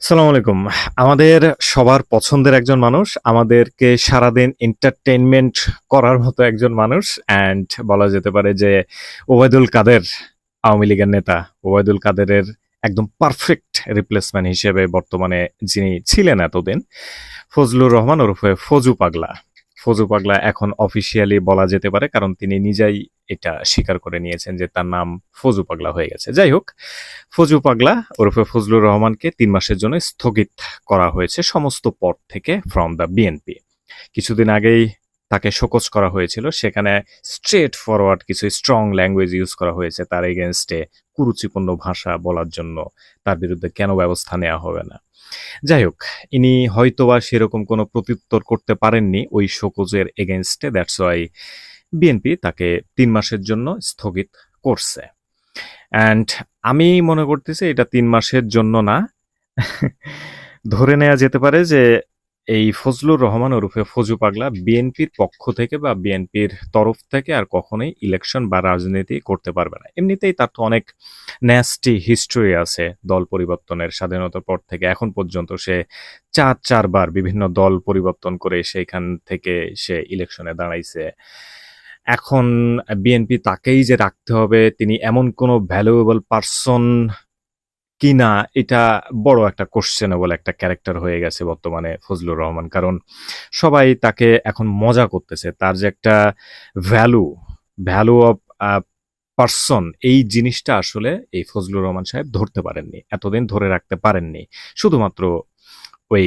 সালাম আলাইকুম। আমাদের সবার পছন্দের একজন মানুষ, আমাদেরকে সারাদিন এন্টারটেনমেন্ট করার মতো একজন মানুষ অ্যান্ড বলা যেতে পারে যে ওবায়দুল কাদের, আওয়ামী লীগের নেতা। ওবায়দুল কাদেরের একদম পারফেক্ট রিপ্লেসমেন্ট হিসেবে বর্তমানে যিনি ছিলেন এতদিন, ফজলুর রহমান ওরফে ফজু পাগলা। ফজু পাগলা এখন অফিসিয়ালি বলা যেতে পারে, কারণ তিনি নিজেই এটা স্বীকার করে নিয়েছেন যে তার নাম ফজু পাগলা হয়ে গেছে। যাই হোক, ফজু পাগলা ওরফে ফজলুর রহমানকে তিন মাসের জন্য স্থগিত করা হয়েছে সমস্ত পদ থেকে ফ্রম দ্য বিএনপি কিছুদিন আগেই তাকে শোকজ করা হয়েছিল, সেখানে স্ট্রেট ফরওয়ার্ড কিছু স্ট্রং ল্যাঙ্গুয়েজ ইউজ করা হয়েছে তার এগেনস্টে কুরুচিপূর্ণ ভাষা বলার জন্য। তার বিরুদ্ধে কেন ব্যবস্থা নেওয়া হবে না? যাই হোক, ইনি হয়তোবা সেরকম কোনো প্রত্যুত্তর করতে পারেননি ওই শোকজের এগেনস্টে দ্যাটস ওয়াই বিএনপি তাকে তিন মাসের জন্য স্থগিত করছে। অ্যান্ড আমি মনে করতেছি এটা তিন মাসের জন্য না। ধরে নেওয়া যেতে পারে যে এই ফজলুর রহমান ওরফে ফজু পাগলা বিএনপির পক্ষ থেকে বা বিএনপির তরফ থেকে আর কখনোই ইলেকশন বা রাজনীতি করতে পারবে না। এমনিতেই তার তো অনেক ন্যাস্টি হিস্ট্রি আছে দল পরিবর্তনের স্বাধীনতার পর থেকে। এখন পর্যন্ত সে চার, চারবার বিভিন্ন দল পরিবর্তন করে সেইখান থেকে সে ইলেকশনে দাঁড়াইছে। এখন বিএনপি তাকেই যে রাখতে হবে, তিনি এমন কোনো ভ্যালুয়েবল পারসন কিনা, এটা বড় একটা কোশ্চেনেবল একটা ক্যারেক্টার হয়ে গেছে বর্তমানে ফজলুর রহমান। কারণ সবাই তাকে এখন মজা করতেছে। তার যে একটা ভ্যালু ভ্যালু অফ পার্সন এই জিনিসটা আসলে এই ফজলুর রহমান সাহেব ধরতে পারেননি, এতদিন ধরে রাখতে পারেননি। শুধুমাত্র ওই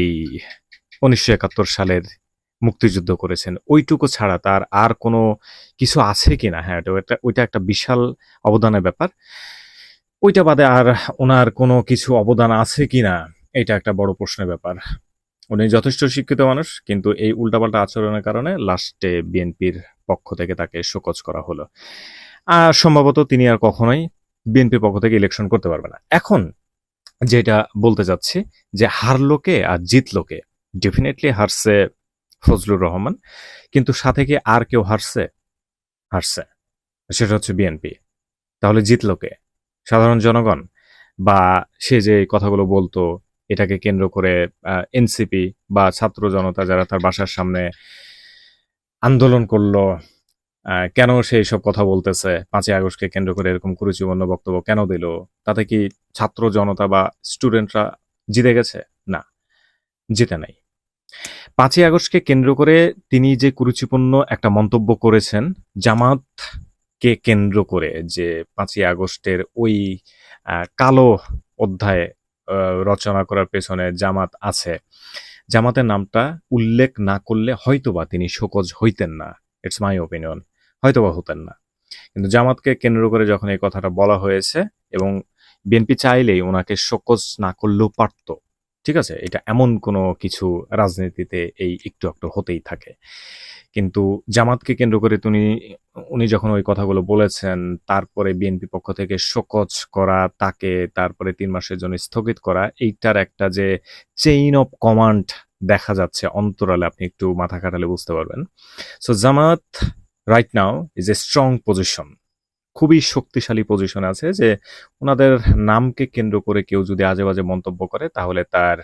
উনিশশো একাত্তর সালের মুক্তিযুদ্ধ করেছেন। ওইটুকু ছাড়া তার আর কোনো কিছু আছে কি না হ্যাঁ এটা ওইটা একটা বিশাল অবদানের ব্যাপার। ওইটা বাদে আর ওনার কোনো কিছু অবদান আছে কি না এটা একটা বড় প্রশ্নের ব্যাপার। উনি যথেষ্ট শিক্ষিত মানুষ, কিন্তু এই উল্টাপাল্টা আচরণের কারণে লাস্টে বিএনপির পক্ষ থেকে তাকে শোকজ করা হলো। আর সম্ভবত তিনি আর কখনোই বিএনপির পক্ষ থেকে ইলেকশন করতে পারবে না। এখন যেটা বলতে চাচ্ছি যে হারলো কে আর জিতলো কে? ডেফিনেটলি হারছে ফজলুর রহমান। কিন্তু সাথে কি আর কেউ হারছে? হারছে। সেটা হচ্ছে বিএনপি তাহলে জিতলো কে? সাধারণ জনগণ? বা সে যে কথাগুলো বলতো, এটাকে কেন্দ্র করে এনসিপি বা ছাত্র জনতা যারা তার বাসার সামনে আন্দোলন করল কেন সে এইসব কথা বলতেছে? পাঁচই আগস্টকে কেন্দ্র করে এরকম কুরুচিপূর্ণ বক্তব্য কেন দিল? তাতে কি ছাত্র জনতা বা স্টুডেন্টরা জিতে গেছে? না, জিতে নাই। পাঁচই আগস্টকে কেন্দ্র করে তিনি যে কুরুচিপূর্ণ একটা মন্তব্য করেছেন, জামাতকে কেন্দ্র করে যে পাঁচই আগস্টের ওই কালো অধ্যায় রচনা করার পেছনে জামাত আছে। জামাতের নামটা উল্লেখ না করলে হয়তোবা তিনি শোকজ হইতেন না। ইটস মাই ওপিনিয়ন হয়তোবা হতেন না। কিন্তু জামাতকে কেন্দ্র করে যখন এই কথাটা বলা হয়েছে এবং বিএনপি চাইলেই ওনাকে শোকজ না করলেও পারতো ঠিক আছে? এটা এমন কোনো কিছু রাজনীতিতে এই একটু একটু হতেই থাকে। কিন্তু জামাতকে কেন্দ্র করে তিনি উনি যখন ওই কথাগুলো বলেছেন, তারপরে বিএনপি পক্ষ থেকে শোকজ করা, তাকে তারপরে তিন মাসের জন্য স্থগিত করা, এইটার একটা যে চেইন অফ কমান্ড দেখা যাচ্ছে অন্তরালে, আপনি একটু মাথা খাটালে বুঝতে পারবেন। So Jamaat right now is a strong position খুবই শক্তিশালী পজিশন আছে যে ওনাদের নামকে কেন্দ্র করে কেউ যদি আজে বাজে মন্তব্য করে, তাহলে তার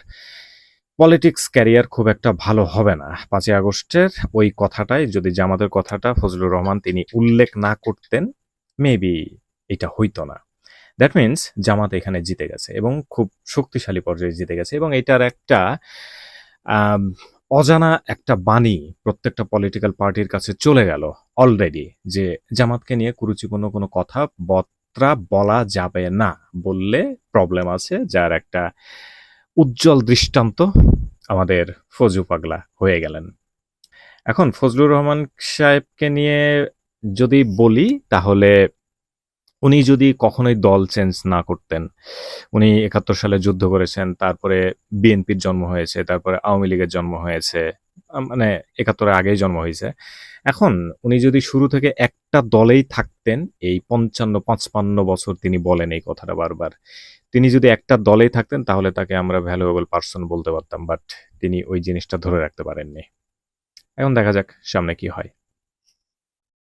পলিটিক্স ক্যারিয়ার খুব একটা ভালো হবে না। পাঁচই আগস্টের ওই কথাটাই, যদি জামাতের কথাটা ফজলুর রহমান তিনি উল্লেখ না করতেন মেবি এটা হইতো না। দ্যাট মিনস জামাত এখানে জিতে গেছে এবং খুব শক্তিশালী পর্যায়ে জিতে গেছে এবং এটার একটা অজানা একটা বাণী প্রত্যেকটা পলিটিক্যাল পার্টির কাছে চলে গেল। অলরেডি যে জামাতকে নিয়ে কুরুচিপূর্ণ কোনো কথা, বত্রা বলা যাবে না বললে প্রবলেম আছে, যার একটা উজ্জ্বল দৃষ্টান্ত আমাদের ফজু পাগলা হয়ে গেলেন। এখন ফজলুর রহমান সাহেবকে নিয়ে যদি বলি, তাহলে উনি যদি কখনোই দল চেঞ্জ না করতেন, উনি একাত্তর সালে যুদ্ধ করেছেন, তারপরে বিএনপির জন্ম হয়েছে, তারপরে আওয়ামী লীগের জন্ম হয়েছে মানে একাত্তরের আগেই জন্ম হয়েছে। এখন উনি যদি শুরু থেকে একটা দলেই থাকতেন, এই পঞ্চান্ন, পাঁচপান্ন বছর তিনি বলেন এই কথাটা বারবার। তিনি যদি একটা দলেই থাকতেন, তাহলে তাকে আমরা ভ্যালুয়েবল পার্সন বলতে পারতাম বাট তিনি ওই জিনিসটা ধরে রাখতে পারেননি। এখন দেখা যাক সামনে কি হয়।